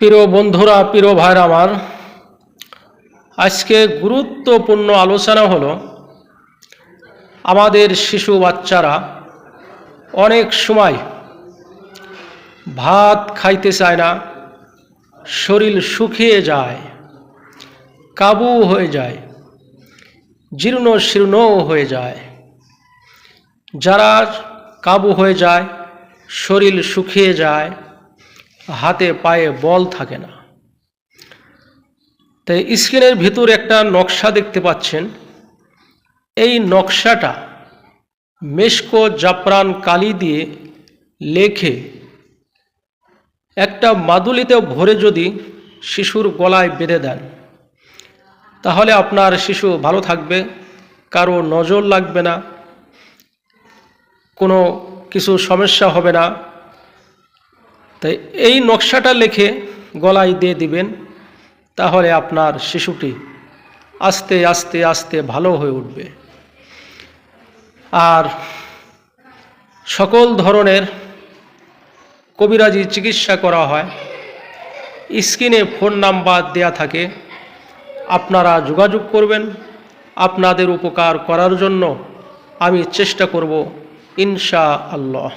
প্রিয় বন্ধুরা, প্রিয় ভাইরা আমার, আজকে গুরুত্বপূর্ণ আলোচনা হলো আমাদের শিশু বাচ্চারা অনেক সময় ভাত খাইতে চায় না, শরীর শুকিয়ে যায়, কাবু হয়ে যায়, জীর্ণ শীর্ণও হয়ে যায়। যারা কাবু হয়ে যায়, শরীর শুকিয়ে যায় হাতে পায়ে বল থাকে না। তাই স্ক্রিনের ভিতর একটা নকশা দেখতে পাচ্ছেন। এই নকশাটা মেশকো জাফরান কালি দিয়ে লেখে একটা মাদুলিতে ভরে যদি শিশুর গলায় বেঁধে দেন, তাহলে আপনার শিশু ভালো থাকবে, কারও নজর লাগবে না, কোনো কিছু সমস্যা হবে না। তাই এই নকশাটা লিখে গলায় দিয়ে দিবেন, তাহলে আপনার শিশুটি আস্তে আস্তে আস্তে ভালো হয়ে উঠবে। আর সকল ধরনের কবিরাজি চিকিৎসা করা হয়, স্ক্রিনে ফোন নাম্বার দেয়া থাকে, আপনারা যোগাযোগ করবেন, আপনাদের উপকার করার জন্য আমি চেষ্টা করব ইনশা আল্লাহ